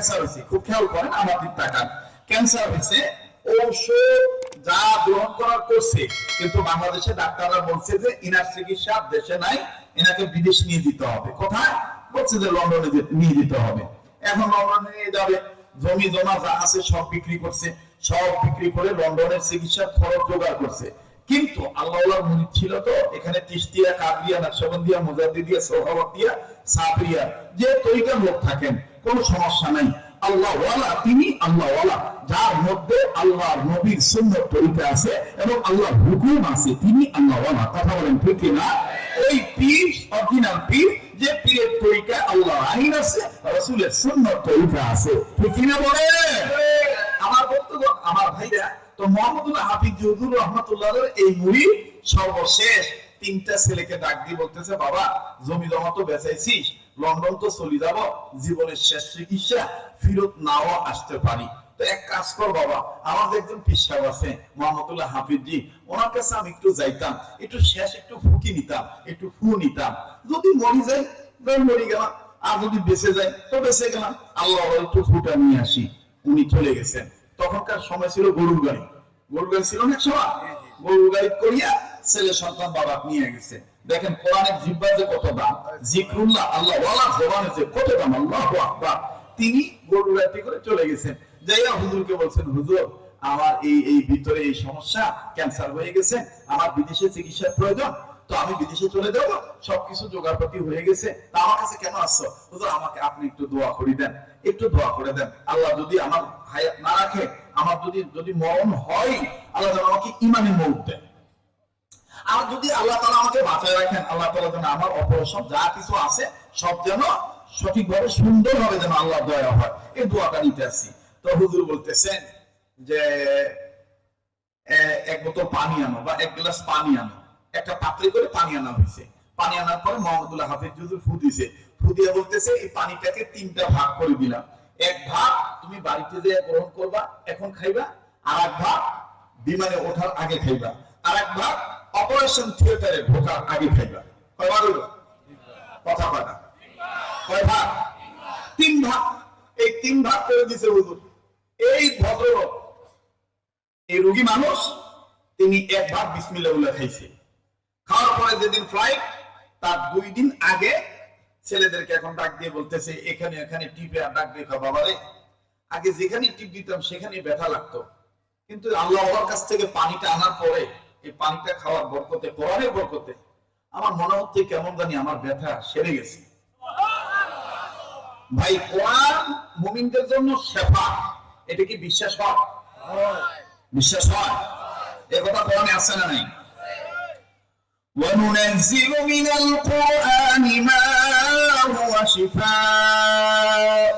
Cancer হয়েছে। খুব খেয়াল করেন, আমার দিক তাকান। ক্যান্সার হয়েছে, ঔষধ যা গ্রহণ করার করছে। কিন্তু বাংলাদেশে ডাক্তাররা বলছে যে, ইনার চিকিৎসা দেশে নাই এনাকে বিদেশ নিয়ে দিতে হবে। কোথায়? বলছে যে, লন্ডনে নিয়ে দিতে হবে। এখন লন্ডনে নিয়ে যাবে। জমি জমা যা আছে সব বিক্রি করছে। সব বিক্রি করে লন্ডনের চিকিৎসার খরচ জোগাড় করছে। কিন্তু আল্লাহ মুরিদ ছিল তো, এখানে তিস্তিয়া কাদরিয়া নকশবন্দিয়া মুজাদ্দিদিয়া সোহাবতিয়া সাবরিয়া যে তরিকার লোক থাকেন। কোনো সমস্যা নাই। আল্লাহওয়ালা, তিনি আল্লাহওয়ালা। যার মধ্যে আল্লাহ নবীর সুন্নত তরিকা আছে এবং আল্লাহ হুকুম আছে, তিনি আল্লাহওয়ালা। কথা বলেন ঠিক না? ওই পীর, অরিজিনাল পীর, যে পীরের তরিকা আল্লাহ আইন আছে, রসুলের সুন্নত তরিকা আছে। ঠিক না বলে আমার বক্তব্য আমার ভাইরা, তো মোহাম্মদুল্লাহ হাফিজ জহুদুর রহমতুল্লাহ এই মুড়ি সর্বশেষ তিনটা ছেলেকে ডাক দিয়ে বলতেছে, বাবা, জমি জমা তো বেচাইছিস লন্ডন তো চলে যাব জীবনের শেষ চিকিৎসা ফিরত নাও আসতে পারি। তো এক কাজ কর বাবা আমার যে একজন পিসাব আছে মোহাম্মদুল্লাহ হাফিজ ওনার কাছে আমি একটু যাইতাম একটু শেষ একটু ফুকি নিতাম একটু ফু নিতাম। যদি মরি যাই মরি গেলাম আর যদি বেঁচে যাই তো বেঁচে গেলাম। আল্লাহ একটু ফুটা নিয়ে আসি। উনি চলে গেছেন। তখনকার সময় ছিল গরুর গাড়ি। গরুর গাড়ি ছিল না এক সময়? গরুর গাড়ি করিয়া ছেলে সন্তান বাবা নিয়ে গেছে। দেখেন কোরআনের জিব্বা যে কত দাম, জিক্রুল্লাহ, আল্লাহ ওয়ালা জবানে যে কত দাম, আল্লাহ আকবার। তিনি গরুর গাড়ি করে চলে গেছেন। যাইয়া হুজুরকে বলছেন, হুজুর, আমার এই এই ভিতরে এই সমস্যা ক্যান্সার হয়ে গেছে, আমার বিদেশে চিকিৎসার প্রয়োজন, তো আমি বিদেশে চলে যাব, সবকিছু জোগাড়পাতি হয়ে গেছে, তা আমার কাছে কেন আসছো? হুজুর, আমাকে আপনি একটু দোয়া করে দেন, একটু দোয়া করে দেন। আল্লাহ যদি আমার হায়াত না রাখে, আমার যদি যদি মরণ হয়, আল্লাহ আমাকে ইমানে মৌত দেন। আর যদি আল্লাহ তালা আমাকে বাঁচায় রাখেন, আল্লাহ তালা যেন আমার অপারেশন যা কিছু আছে, সব যেন সঠিকভাবে সুন্দরভাবে যেন আল্লাহ দয়া হয়। এই দোয়াটা নিতে আসছি। তো হুজুর বলতেছেন যে এক বোতল পানি আনো বা এক গ্লাস পানি আনো। একটা পাত্রে করে পানি আনা হয়েছে। পানি আনার পরে মোহাম্মদুল্লাহ হাফিজ হুজুর ফু দিছে। ফু দিয়ে বলতেছে, এই পানিটাকে তিনটা ভাগ করে দিলাম। এক ভাগ তুমি বাড়িতে যে গ্রহণ করবা, এখন খাইবা আর এক ভাগ বিমানে ওঠার আগে খাইবা। আর এক ভাগ অপারেশন থিয়েটারে ঢোকার আগে খাইবা কয়বার হইল কথা কয় না। কয় ভাগ? তিন ভাগ। এই তিন ভাগ করে দিছে হুজুর। এই ভদ্রলোক, এই রোগী মানুষ, তিনি এক ভাগ বিসমিল্লাহ উল্লাহ খাইছে। খাওয়ার পরে যেদিন ফ্লাইট তার দুই দিন আগে ছেলেদেরকে এখন ডাক দিয়ে বলতেছে, এখানে এখানে টিপে আর ডাক দিয়ে খাও বাবা আগে যেখানে টিপ দিতাম সেখানে ব্যথা লাগতো। কিন্তু আল্লাহ কাছ থেকে পানিটা আনার পরে এই পানিটা খাওয়ার বরকতে কোরআনের বরকতে আমার মনে হচ্ছে কেমন জানি আমার ব্যথা সেরে গেছে ভাই কোরআন মুমিনদের জন্য শেফা এটা কি বিশ্বাস হয় বিশ্বাস হয় এ কথা কোরআনে আছে না নাই وننزل من القرآن ما هو شفاء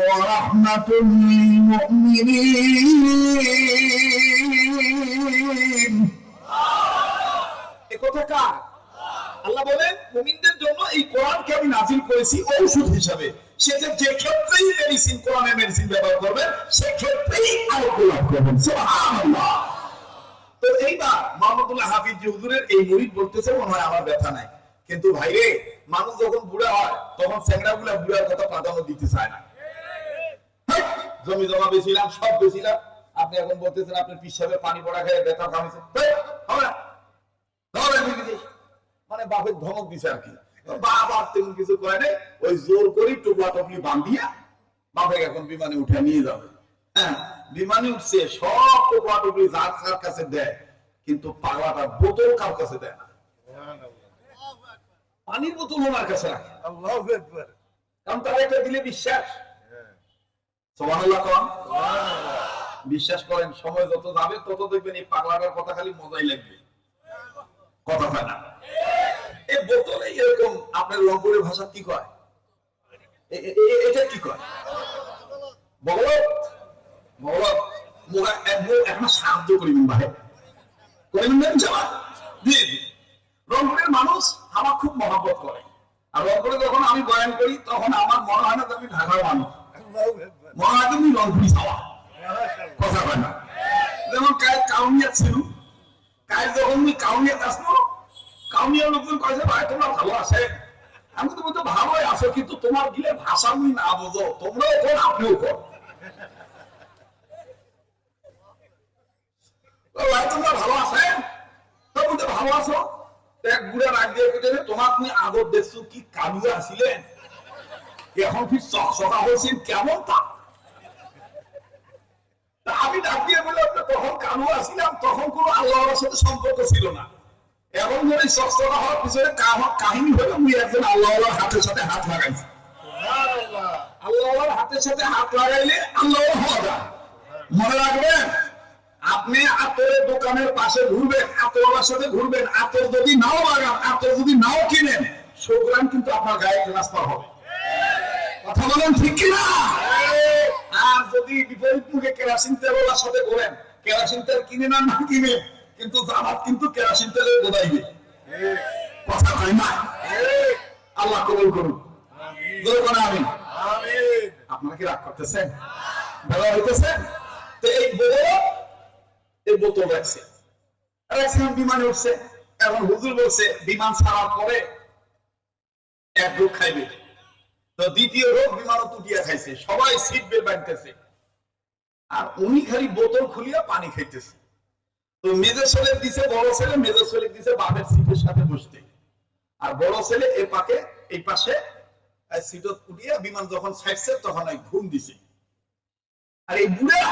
ورحمة للمؤمنين এ কথা কার আল্লাহ বলেন মুমিনদের জন্য এই কোরআনকে আমি নাজিল করেছি ঔষধ হিসাবে। সেটা যে ক্ষেত্রেই মেডিসিন কোরআনের মেডিসিন ব্যবহার করবেন সেক্ষেত্রেই আরোগ্য লাভ করবেন। সুবহানাল্লাহ। তো এইবার মোহাম্মদুল্লাহ হাফিজ জি হুজুরের এই মুরিদ বলতেছে মনে হয় আমার ব্যথা নাই। কিন্তু ভাই রে মানুষ যখন বুড়া হয় তখন স্যাংরা গুলা বুড়ার কথা প্রাধান্য দিতে চায় না। জমি জমা বেছিলাম সব বেছিলাম। আপনি এখন বলতেছেন আপনার পিসাবে পানি পড়া খেয়ে ব্যথা কামিছে হেই, হবে না। মানে বাপের ধমক দিছে আর কি। বাবা তেমন কিছু করে নাই ওই জোর করি টুকলা টুকলি বান্ধিয়া বাপে এখন বিমানে উঠে নিয়ে যাবে। হ্যাঁ বিমানে উঠছে সব টুকলা টুকলি যার যার কাছে দেয় কিন্তু পাগলাটা বোতল কার কাছে দেয় না। পানির বোতল ওনার কাছে রাখে। কারণ তার একটা দিলে বিশ্বাস। বিশ্বাস করেন সময় যত যাবে তত দেখবেন এই পাগলাটার কথা খালি মজাই লাগবে। কথা হয় না। এই বোতলে এরকম আপনার রংপুরের ভাষা কি কয়? এটা কি কয়? মানুষ আমার খুব মহব্বত করে। আর রংপুরে যখন আমি বয়ান করি, তখন আমার মনে হয় না আমি ঢাকার মানুষ। মনে হয় তুমি রংপুরি যাওয়া কথা হয় না। যেমন কাউনিয়া ছিল তো তোমরা ভালো আছো এক তুমি আগর দেখছ, কি কালুয়া আসিলেন এখন কি চকচকা হয়েছেন কেমন তা আমি ডাক দিয়ে বললাম তখন কালু আসিলাম তখন কোনো আল্লাহর সাথে সম্পর্ক ছিল না। এখন ধরে চকচকা হওয়ার পিছনে কাহিনী হলো আমি একজন আল্লাহর হাতের সাথে হাত লাগাইছি। আল্লাহর হাতের সাথে হাত লাগাইলে আল্লাহ হওয়া যায়। মনে রাখবেন আপনি আতরের দোকানের পাশে ঘুরবেন আতরওয়ালার সাথে ঘুরবেন আতর যদি নাও লাগান আতর যদি নাও কিনেন সুতরাং কিন্তু আপনার গায়ে ট্রান্সফার হবে। কথা বলেন ঠিক কিনা? আর যদি বিপরীত মুখে কেরাসিন তেলওয়ালার সাথে বলেন কেরাসিন তেল কিনে না না কিনে কিন্তু জামাত কিন্তু কেরাসিন তেলের গোদাইবে কথা হয় না? আল্লাহ কবুল করুন আপনারা কি রাগ করতেছেন? তো এই বড় এই বোতল রাখছে। রাখছিলাম বিমানে উঠছে। এখন হুজুর বলছে বিমান ছাড়ার পরে এক রোগ খাইবে। তো দ্বিতীয় রোগ বিমানও তুটিয়া খাইছে, সবাই সিট বেল্ট বাঁধতেছে। আর উনি খালি বোতল খুলিয়া পানি খাইতেছে। তো মেজর ছেলে দিছে, বড় ছেলে মেজর ছেলে দিছে বাপের সিটের সাথে বসতে। আর বড় ছেলে এ পাকে, এই পাশে সিটত উঠিয়া বিমান যখন ছাড়ছে তখন ওই ঘুম দিছে। আর এই বুড়া,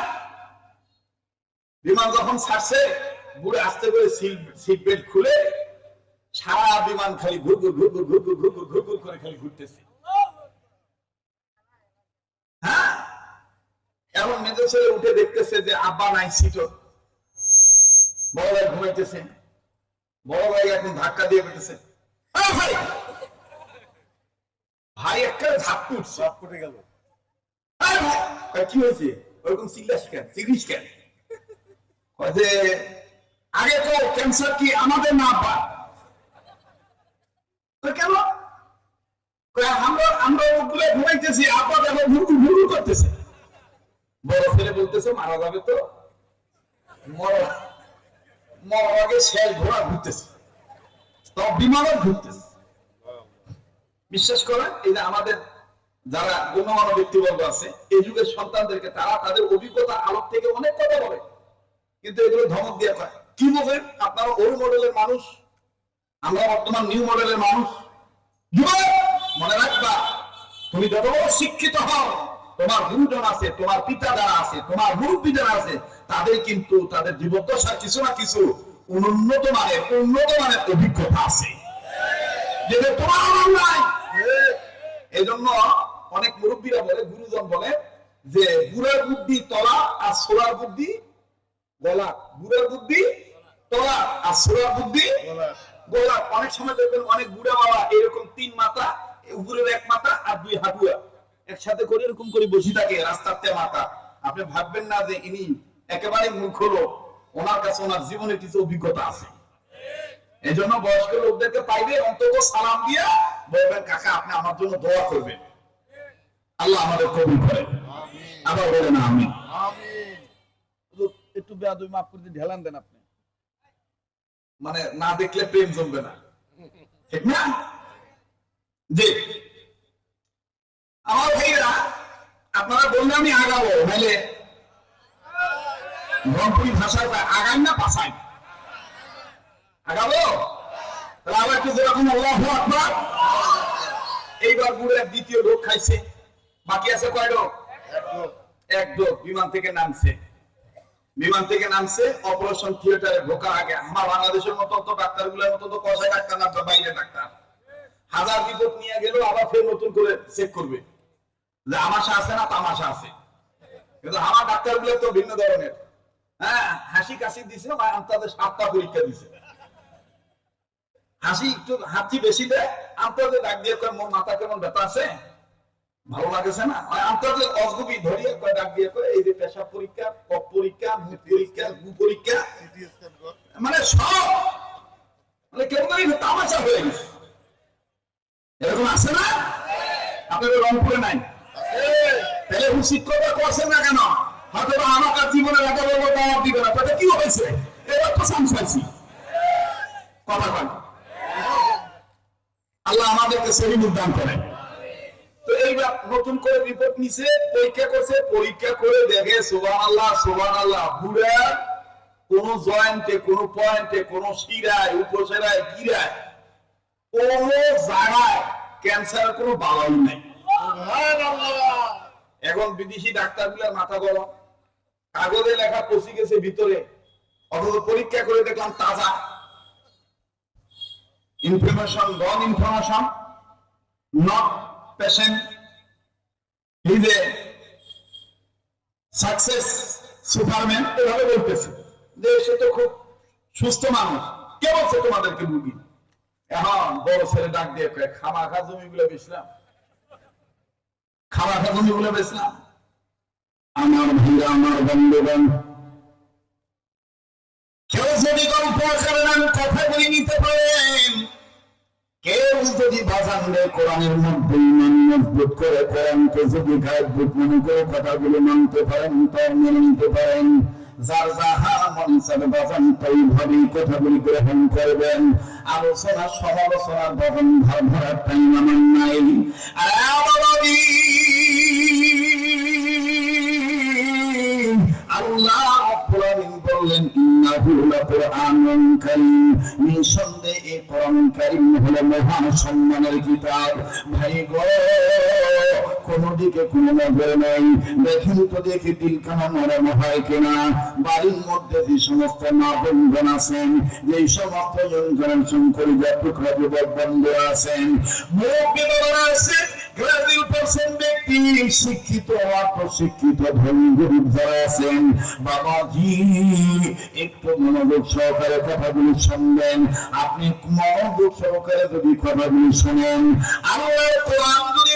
বিমান যখন ছাড়ছে, বুড়ে আস্তে করে সিট বেল্ট খুলে সারা বিমান খালি ঘুর ঘুর ঘুর ঘুর ঘুর ঘুর ঘুর ঘুর ঘুর ঘুর করে খালি ঘুরতেছে হ্যাঁ এখন মেজর ছেলে উঠে দেখতেছে যে আব্বা নাই সিটত বড় ভাই ঘুমাইতেছে। বড় ভাই এখন ধাক্কা দিয়ে পেতেছে ভাই! একটা ঝাপটু উঠছে। সব ফুটে গেল কি হয়েছে? ওরকম চিল্লাস কেন? চিল্লিস কেন? যে আগে তো ক্যান্সার কি আমাদের না পা কেন? আমরা আমরা ওগুলো ঘুমাইতেছি আপা দেখো ঘুরু ঘুরু করতেছে? বড় ছেলে বলতেছে, মারা যাবে তো। শেষ ঘোড়া ঘুরতেছে। বিশ্বাস করেন, এই যে আমাদের যারা গণ্যমান্য ব্যক্তিবর্গ আছে, এই যুগের সন্তানদেরকে তারা তাদের অভিজ্ঞতা আলোক থেকে অনেক কথা বলে। কিন্তু এগুলো ধমক দিয়ে কয়, কি বলবেন আপনারা ওল্ড মডেলের মানুষ? আমরা বর্তমান নিউ মডেলের মানুষ? মনে রাখবা, তুমি যত বড় শিক্ষিত হও তোমার গুরুজন আছে, তোমার পিতা যারা আছে, তোমার মুরব্বী আছে, তাদের কিন্তু তাদের জীবদ্দশার কিছু না কিছু উন্নত মানের উন্নত মানের অভিজ্ঞতা আছে। এই জন্য অনেক মুরব্বীরা বলে, গুরুজন বলে যে বুড়ার বুদ্ধি তলা আর সোলার বুদ্ধি গলা। বুড়ার বুদ্ধি তলা আর সোলার বুদ্ধি অনেক সময় দেখবেন অনেক বুড়া বাবা এরকম তিন মাথা উপরের এক মাথা আর দুই হাঁটুয়া। একসাথে করে এরকম করে বসে থাকে রাস্তাতে মাথা। আপনি ভাববেন না যে ইনি একেবারে মূর্খ লোক ওনার কাছে ওনার জীবনে কিছু অভিজ্ঞতা আছে। এই জন্য বয়স্ক লোকদেরকে পাইবে অন্তত সালাম দিয়া বলবেন কাকা আপনি আমার জন্য দোয়া করবেন। আল্লাহ আমাদের কবুল করেন। আবার বলেন আমি একটু বেয়াদবি মাফ করে দিয়ে ঢেলান দেন আপনি। মানে না দেখলে প্রেম জমবে না। ঠিক না? জি। আমার ভাইরা আপনারা বললে আমি আগাবো নাহলে রংপুরি ভাষায় আগাই না আগাবো? তাহলে আবার একটু যেরকম আল্লাহ আকবার। এইবার দ্বিতীয় রোগ খাইছে। বাকি আছে কয় রোগ এক বিমান থেকে নামছে। বিমান থেকে নামছে অপারেশন থিয়েটারে ঢোকার আগে। আমার বাংলাদেশের মতো তো ডাক্তারগুলোর মতো তো কষায় ডাক্তার না বাইরে ডাক্তার। হাজার রিপোর্ট নিয়ে গেল আবার ফের নতুন করে চেক করবে। যে আমাশা আছে না তামাশা আছে। কিন্তু আমার ডাক্তারগুলো তো ভিন্ন ধরনের। হ্যাঁ হাসি কাশি দিছে তাদের সাতটা পরীক্ষা দিছে। হাসি একটু হাসি বেশি দেয় আন্তাজে ডাক দিয়ে মোর মাথা কেমন ব্যথা আছে? ভালো লাগেছে না? ওই আন্তর্জাতিক অজগুবি ধরিয়ে ডাক দিয়ে এই যে পেশাব পরীক্ষা কপ পরীক্ষা, মুখ পরীক্ষা, গু পরীক্ষা কর মানে সব মানে কেউ না তামাশা হয়ে গেছে। এরকম আছে না? আপনাদের রংপুরে নাই? তাহলে শিক্ষকরা করছেন না কেন? হয়তো বা আমার জীবনে রাখা বলব দাওয়াত দিবে না। কি হয়েছে? এবার তো পাইছি কথা কয়। আল্লাহ আমাদেরকে সহি দান করেন। তো এইবার নতুন করে রিপোর্ট নিছে, পরীক্ষা করছে, পরীক্ষা করে দেখে সোবান আল্লাহ সোবান আল্লাহ পুরা কোন জয়েন্টে, কোন পয়েন্টে, কোন শিরায় উপশিরায় গিরায়, কোন জায়গায় ক্যান্সারের কোনো বালাই নাই। এখন বিদেশি ডাক্তারগুলোর মাথা গরম। কাগজে লেখা পচি গেছে ভিতরে। অথচ পরীক্ষা করে দেখলাম তাজা। Information wrong information not patient is success superman এভাবে বলতেছে। যে সে তো খুব সুস্থ মানুষ। কে বলছে তোমাদেরকে রুগী এখন বড় ছেলে ডাক দিয়ে কয়, খামা খা জমিগুলো বেচলাম। খামা খা জমিগুলো বেচলাম আমার ভাইরা, আমার বন্ধুগণ, কেউ যদি গল্প আকারে নাম কথাগুলি নিতে পারেন। কেউ যদি বাজান কোরআনের মধ্যে ইমান মজবুত করে কোরআনকে যদি গায়বুত মনে করে কথাগুলি মানতে পারেন, তাও মেনে নিতে পারেন। যার যাহা মন চাবে বাজান তাই কথাগুলি গ্রহণ করবেন। আলোচনা সমালোচনার বাজান ভার ভরার টাইম আমার নাই। আর বললেন ইন্নাহু মহান সম্মানের কিতাব। ভাই গো, কোন দিকে কোন নজর নাই। দেখেন তো দেখি নরম হয় কিনা। বাড়ির মধ্যে যে সমস্ত মা বন্ধন আছেন, যে সমস্ত জনগণ যুবক বন্ধু আছেন মুখ আছেন গ্রাজুয়েট পার্সেন্ট ব্যক্তি, শিক্ষিত অপ্রশিক্ষিত গরিব যারা আছেন, বাবাজি, একটু মনোযোগ সহকারে কথাগুলি শুনবেন। আপনি মনোযোগ সহকারে যদি কথাগুলি শোনেন কোরআন যদি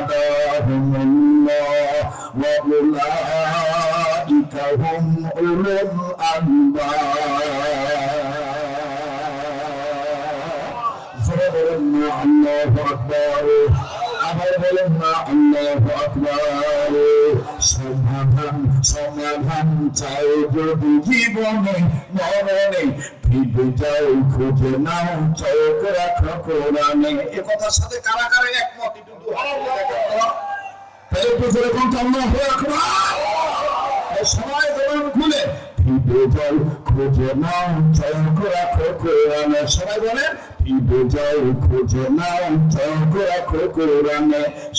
আবার বলেন না আল্লাহ আকবার। সমাধান সমাধান চাই যদি জীবনে মরণে ফিরে যাও খুঁজে নাও চোখ রাখো কোরআনে এ কথার সাথে কারা কারা একমত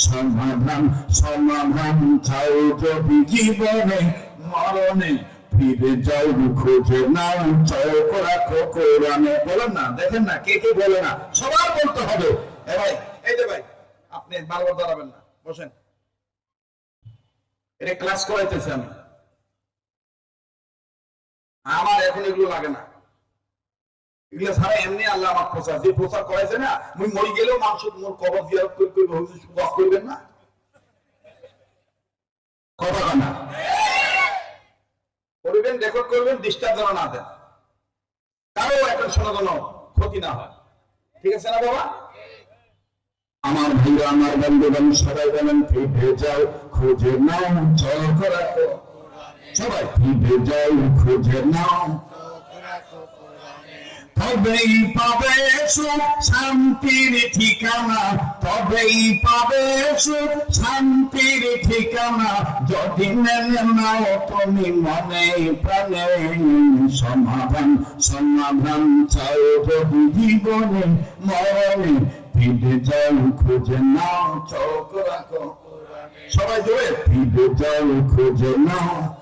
সমাধান সমাধান মরণে। ফিরে যাও খুঁজে নাও চোখ রাখো কোরআনে বলেন না, দেখেন না, কে কে বলে না, সবার বলতে হবে। ভাই, এই যে ভাই, আপনি বারবার দাঁড়াবেন না, বসেন। এটা ক্লাস করাইতেছি আমি। আমার এখন এগুলো লাগে না। এগুলো ছাড়া এমনি আল্লাহ আমার প্রচার। যে প্রচার করাইছে না, মুই মরি গেলেও মানুষ মোর কবর হুজুর ওয়াজ করবেন না? কথা করবেন রেকর্ড করবেন ডিস্টার্ব যেন না দেন। কারও এখন শোনা ক্ষতি না হয়। ঠিক আছে না বাবা? আমার ভাইরা, আমার বন্ধুগণ সবাই বলেন ফিরে যাও খুঁজে নাও চল করা সবাই যাও, খুঁজে নাও। তবেই পাবে সুখ, শান্তির ঠিকানা। তবেই পাবে সুখ, শান্তির ঠিকানা। যদি মেনে নাও, তুমি মনে প্রাণে সমাধান। সমাধান চাও যদি জীবনে, মরণে। ফিরে যাও, খুঁজে নাও, চোখ রাখো। সবাই জোরে, ফিরে যাও, খুঁজে নাও।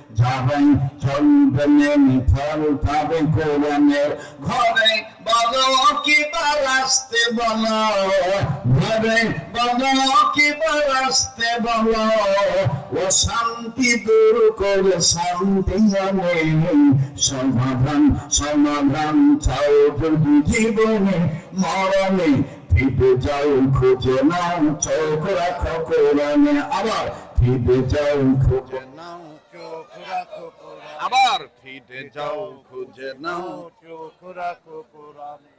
যাবেন, চলবেন ফল পাবে কোরআনের ঘরে। বলো কি আসতে বলো, ঘরে বলো কি আসতে বলো, ও শান্তি দূর করে শান্তি আনে। সমাধান সমাধান চাও যদি জীবনে, মরণে ফিরে যাও, খুঁজে নাও, চোখ রাখো কোরআনে। আবার ফিরে যাও, খুঁজে নাও। আবার ফিরে যাও খুঁজে নাও। চোখ রাখো কোরআনে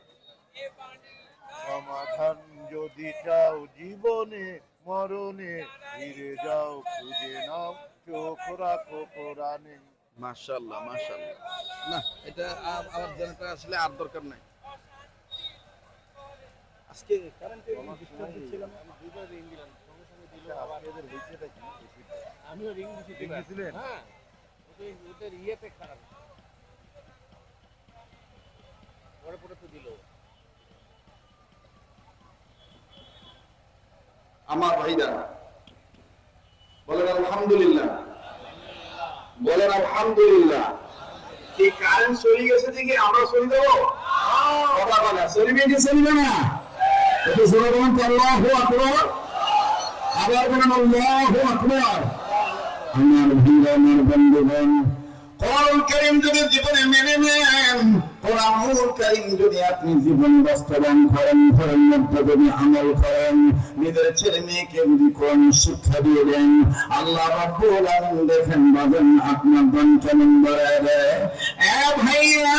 সমাধান যদি চাও জীবনে মরণে ফিরে যাও খুঁজে নাও চোখ রাখো কোরআনে মাশাআল্লাহ মাশাআল্লাহ। না এটা আমার জেনারেটর আসলে আর দরকার নাই। আজকে না। আপনাদের হয়েছেটা কি? আমিও রিং দিছি হ্যাঁ। ওদের ইয়েতে খারাপ পরে পরে তো দিল আমার বলেন আলহামদুলিল্লাহ। বলেন আলহামদুলিল্লাহ। কি কারেন্ট চলে গেছে দেখি, আমরা চলে দেবো কথা বলে কি না? বলুন আল্লাহু আকবার। আবার বলেন আল্লাহু আকবার। আমার ভিড় আমার বন্ধুগণ কোরআন কারীম যদি জীবনে মেনে নেন কোরআনুল কারীম যদি আপনি জীবন বাস্তবায়ন করেন, ঘরের মধ্যে যদি আমল করেন, নিজের ছেলে মেয়েকে যদি কোরআন শিক্ষা দিয়ে দেন, আল্লাহ রাব্বুল আলামিন দেখেন, বাজেন আপনার দান কেমন বাড়ায় দেয় এ ভাইয়া!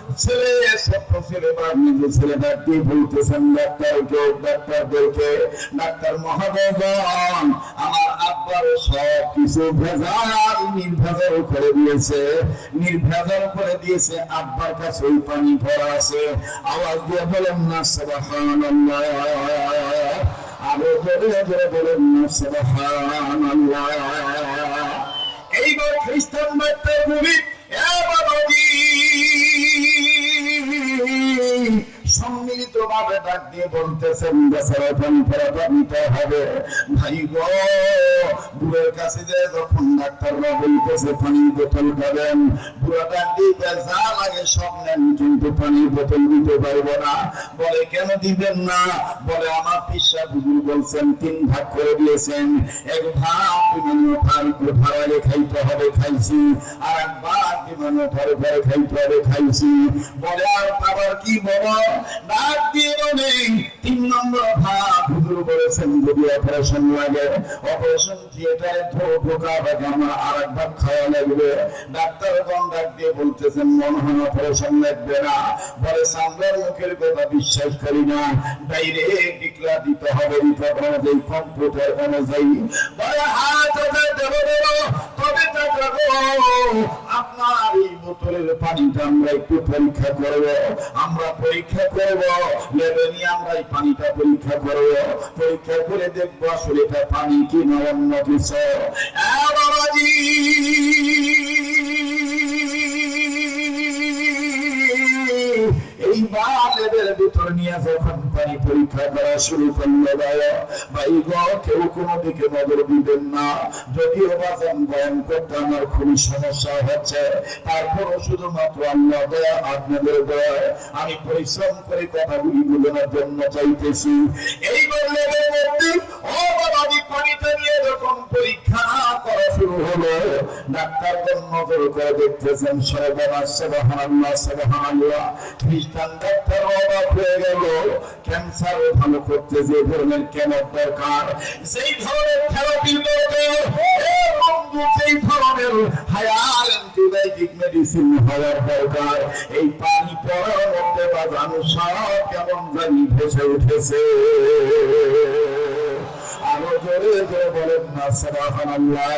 ছেলে ছোট্ট ছেলে বা নিজে ছেলে ডাক্তার বলতেছেন ডাক্তারকে ডাক্তারদেরকে, ডাক্তার আমার আব্বার সব কিছু ভেজাল, নির্ভেজাল করে দিয়েছে, নির্ভেজাল করে দিয়েছে, আব্বার কাছে ওই পানি আছে। আওয়াজ দিয়ে বলেন, না, সুবহানাল্লাহ। আরও জোরে জোরে বলেন, না, সুবহানাল্লাহ। এইবার খ্রিস্টান বার্তা ভূমি ডাক দিয়ে বলতেছেন বেচারা ফেরাটা হবে। ভাই গো, বুড়ের কাছে যে যখন ডাক্তাররা বলতেছে, পানির বোতল খাবেন। বুড়া ডাক যা লাগে সব নেন, কিন্তু পানির বোতল দিতে পারব না। বলে, কেন দিবেন না? বলে, আমার পিসা হুজুর বলছেন, তিন ভাগ করে দিয়েছেন। এক ভাগ বিমানে ওঠার ওঠার আগে খাইতে হবে, খাইছি। আর এক ভাগ বিমানে ওঠার পরে খাইতে হবে, খাইছি। বলে, আর আবার কি বলো? ডাক দিয়ে তিন নম্বর ভাগ হুজুর বলেছেন যদি অপারেশন লাগে। অপারেশন থিয়েটারে ঢোকা হবে আমার আর এক ভাগ খাওয়া লাগবে। ডাক্তার গণ ডাক দিয়ে বলতেছেন, মনে হয় অপারেশন লাগবে না। বলে, সামনের মুখের কথা বিশ্বাস করি না। ডাইরেক্ট ডিক্লার দিতে হবে। রিপোর্ট অনুযায়ী কম্পিউটার অনুযায়ী। বলে হাত ওঠে দেবো দেবো তবে আপনার এই বোতলের পানিটা আমরা একটু পরীক্ষা করব। আমরা পরীক্ষা করব। লেবে নিয়ে পানিটা পরীক্ষা করব। পরীক্ষা করে দেখব আসলে এটা পানি কি না, অন্য কিছু। বাবাজি। এই বালেদের ভিতর নিয়ে যখন পানি পরীক্ষা করা শুরু করল ভাই গ, কেউ কোনো দিকে নজর দিবেন না। যদিও করতে আমার খুবই সমস্যা হচ্ছে, তারপরও শুধুমাত্র আল্লাহ দয়া, আপনাদের দয়া। আমি পরিশ্রম করে কথাগুলি বোঝানোর জন্য চাইতেছি। এই মধ্যে ও বাবাজি নিয়ে যখন পরীক্ষা করা শুরু হলো। ডাক্তারগণ নজর করে দেখতেছেন, সর্বনাশ খ্রিস্টান ডাক্তার অবাক হয়ে গেল ক্যান্সার ভালো করতে যে ধরনের কেন দরকার? সেই ধরনের থেরাপির দরকার সেই ধরনের হায়ার অ্যান্টিবায়োটিক মেডিসিন হওয়ার দরকার। এই পানি পড়ার মধ্যে বাজানো সব কেমন জানি ভেসে উঠেছে। আরও জোরে জোরে বলেন না সুবহানাল্লাহ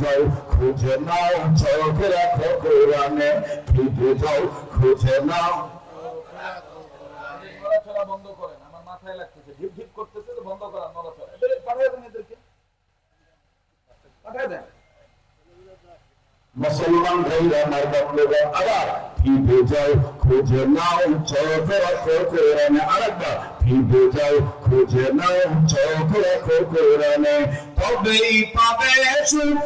যাও খুঁজে নাও, চোখ রাখো কোরআনে ফিরে যাও খুঁজে নাও। নড়াচড়া আমার মাথায় লাগতেছে ঢিপ ঢিপ করতেছে বন্ধ করার নড়াচড়া পাঠিয়ে দেন, এদেরকে। পাঠিয়ে দেন। মুসলমান ভাইরা আমার বন্ধুরা আবার ফিরে যাও খুঁজে নাও চোখ রাখো কোরআনে আরেকবার ফিরে যাও খুঁজে নাও চোখ রাখো কোরআনে তবেই পাবে সুখ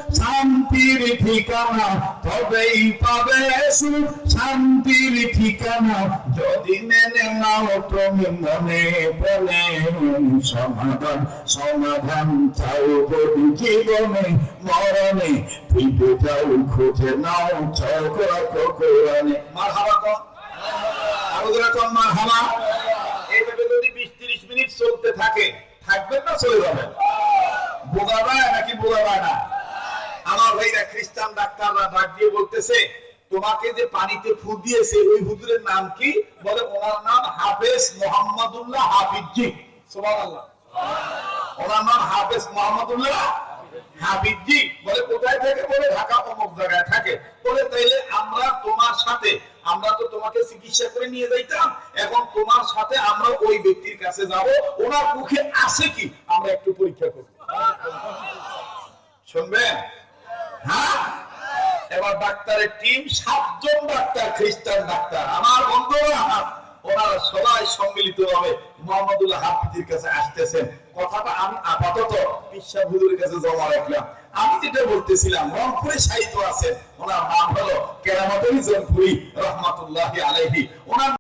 শান্তির ঠিকানা, তবেই পাবে সুখ শান্তির ঠিকানা। যদি মেনে নাও তুমি মনে প্রাণে সমাধান সমাধান চাও যদি জীবনে, মরণে। ফিরে যাও খুঁজে নাও, চোখ রাখো কোরআনে। মার হাওয়া কম আরও এইভাবে যদি বিশ তিরিশ মিনিট চলতে থাকে, থাকবেন না, চলে যাবেন। বোঝা নাকি বোঝা যায় না? আমার ভাইরা খ্রিস্টান ডাক্তাররা ডাক দিয়ে বলতেছে, তোমাকে যে পানিতে ফু দিয়েছে, ওই হুজুরের নাম কি? বলে ওনার নাম হাফেজ মোহাম্মদুল্লাহ হাফিজি। ওনার নাম হাফেজ মোহাম্মদুল্লাহ বলে কোথায় থাকে? বলে ঢাকা অমুক জায়গায় থাকে। বলে তাইলে আমরা তোমার সাথে, আমরা তো তোমাকে চিকিৎসা করে নিয়ে যাইতাম, এখন তোমার সাথে আমরা ওই ব্যক্তির কাছে যাব। ওনার মুখে আছে কি? আমরা একটু পরীক্ষা করব। শুনবেন? হ্যাঁ? এবার ডাক্তারের টিম সাতজন ডাক্তার, খ্রিস্টান ডাক্তার। আমার বন্ধুরা, ওনারা সবাই সম্মিলিত ভাবে মোহাম্মদুল্লাহ হাফিজের কাছে আসতেছেন। কথাটা আমি আপাতত বিশ্বাস হুজুরের কাছে জমা রাখলাম। আমি যেটা বলতেছিলাম, রংপুরে সাহিত্য আছেন ওনার নাম হলো কেরামতুল জনপুরি রহমাতুল্লাহ আলাইহি। ওনার